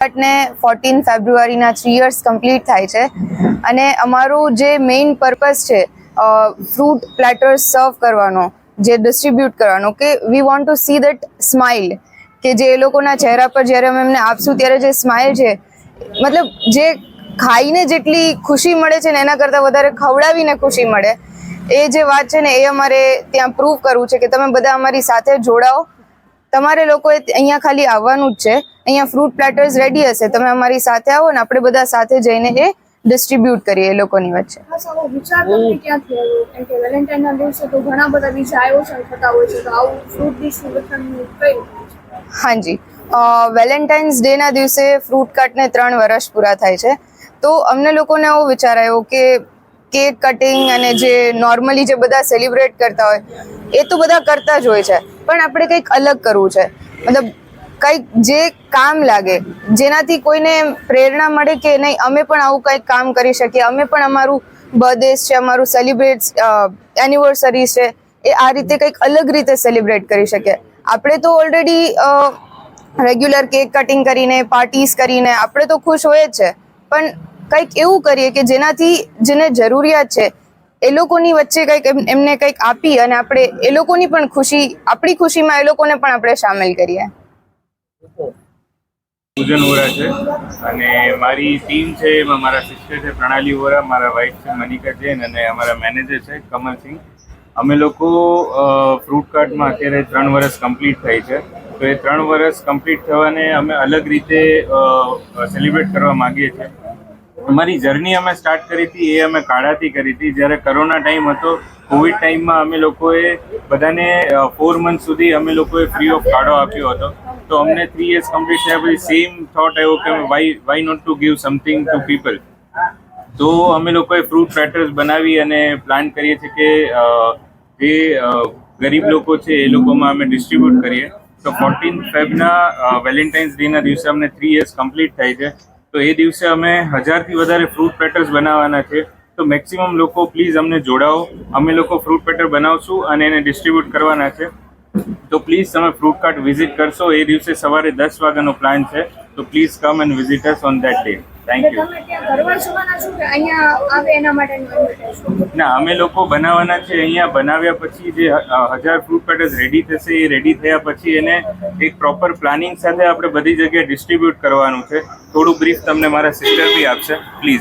ને ફોર્ટીન ફેબ્રુઆરીના three years complete થાય છે. અને અમારું જે મેઇન પર્પઝ છે ફ્રૂટ પ્લેટર્સ સર્વ કરવાનો, જે ડિસ્ટ્રીબ્યુટ કરવાનો, કે we want to see that smile કે જે એ લોકોના ચહેરા પર જ્યારે અમે એમને આપશું ત્યારે જે સ્માઇલ છે, મતલબ જે ખાઈને જેટલી ખુશી મળે છે ને એના કરતાં વધારે ખવડાવીને ખુશી મળે, એ જે વાત છે ને એ અમારે ત્યાં પ્રૂવ કરવું છે કે તમે બધા અમારી સાથે જોડાઓ તમારે લોકોએ અહીંયા ખાલી આવવાનું જ છે. અહીંયા ફ્રૂટ પ્લેટર્સ રેડી હશે. તમે અમારી સાથે આવો ને આપણે બધા સાથે જઈને એ ડિસ્ટ્રીબ્યુટ કરીએ એ લોકોની વચ્ચે? હાજી. વેલેન્ટાઇન્સ ડેના દિવસે ફ્રૂટ કટને ત્રણ વર્ષ પૂરા થાય છે. તો અમને લોકોને એવો વિચાર આવ્યો કે કેક કટિંગ અને જે નોર્મલી જે બધા સેલિબ્રેટ કરતા હોય એ તો બધા કરતા જ હોય છે. પણ આપણે કંઈક અલગ કરવું છે. મતલબ કંઈક જે કામ લાગે, જેનાથી કોઈને પ્રેરણા મળે કે નહીં, અમે પણ આવું કંઈક કામ કરી શકીએ. અમે પણ અમારું બર્થડેઝ છે, અમારું સેલિબ્રેટ એનિવર્સરી છે, એ આ રીતે કંઈક અલગ રીતે સેલિબ્રેટ કરી શકીએ. આપણે તો ઓલરેડી રેગ્યુલર કેક કટિંગ કરીને પાર્ટીઝ કરીને, આપણે તો ખુશ હોય જ છે. પણ કંઈક એવું કરીએ કે જેનાથી, જેને જરૂરિયાત છે એ લોકોની વચ્ચે કંઈક એમને કંઈક આપી અને આપણે એ લોકોની પણ ખુશી, આપણી ખુશીમાં એ લોકોને પણ આપણે સામેલ કરીએ. પૂજન વોરા છે. અને મારી ટીમ છે, એમાં મારા સિસ્ટર છે, પ્રણાલી વોરા, મારા વાઇફ છે, મનિકા જૈન અને અમારા મેનેજર છે કમલસિંહ અમે લોકો ફ્રૂટ કાર્ટમાં અત્યારે ત્રણ વર્ષ કમ્પ્લીટ થઈ છે. તો એ ત્રણ વર્ષ કમ્પ્લીટ થવાને અમે અલગ રીતે સેલિબ્રેટ કરવા માગીએ છીએ. અમારી જર્ની અમે સ્ટાર્ટ કરી હતી, એ અમે કાઢાથી કરી હતી. જ્યારે કરોના ટાઈમ હતો કોવિડ ટાઈમમાં અમે લોકોએ બધાને ફોર મંથ સુધી અમે લોકોએ ફ્રી ઓફ કાઢો આપ્યો હતો. તો અમને થ્રી યર્સ કમ્પ્લીટ થયા પછી સેમ થોટ આવ્યો કે why why not to give something to people તો અમે લોકોએ ફ્રૂટ પેટર્સ બનાવી અને પ્લાન કરીએ છીએ કે જે ગરીબ લોકો છે, એ લોકોમાં અમે ડિસ્ટ્રીબ્યુટ કરીએ. તો ફોર્ટીન ફેબના વેલેન્ટાઇન્સ ડેના દિવસે અમને થ્રી યર્સ કમ્પ્લીટ થાય છે. તો એ દિવસે અમે હજારથી વધારે ફ્રૂટ પેટર્સ બનાવવાના છે. તો મેક્સિમમ લોકો પ્લીઝ અમને જોડાઓ. અમે લોકો ફ્રૂટ પેટર બનાવશું અને એને ડિસ્ટ્રીબ્યુટ કરવાના છે. તો પ્લીઝ તમે ફ્રૂટ કાર્ટ વિઝિટ કરશો. એ દિવસે સવારે દસ વાગ્યાનો પ્લાન છે. તો please come and visit us on that day ના અમે લોકો બનાવવાના છે અહીંયા બનાવ્યા પછી જે હજાર ફ્રૂટ પેટર્સ રેડી થશે એ રેડી થયા પછી એને એક પ્રોપર પ્લાનિંગ સાથે આપણે બધી જગ્યાએ ડિસ્ટ્રીબ્યુટ કરવાનું છે. થોડું બ્રીફ તમને મારા સિસ્ટર બી આપશે. પ્લીઝ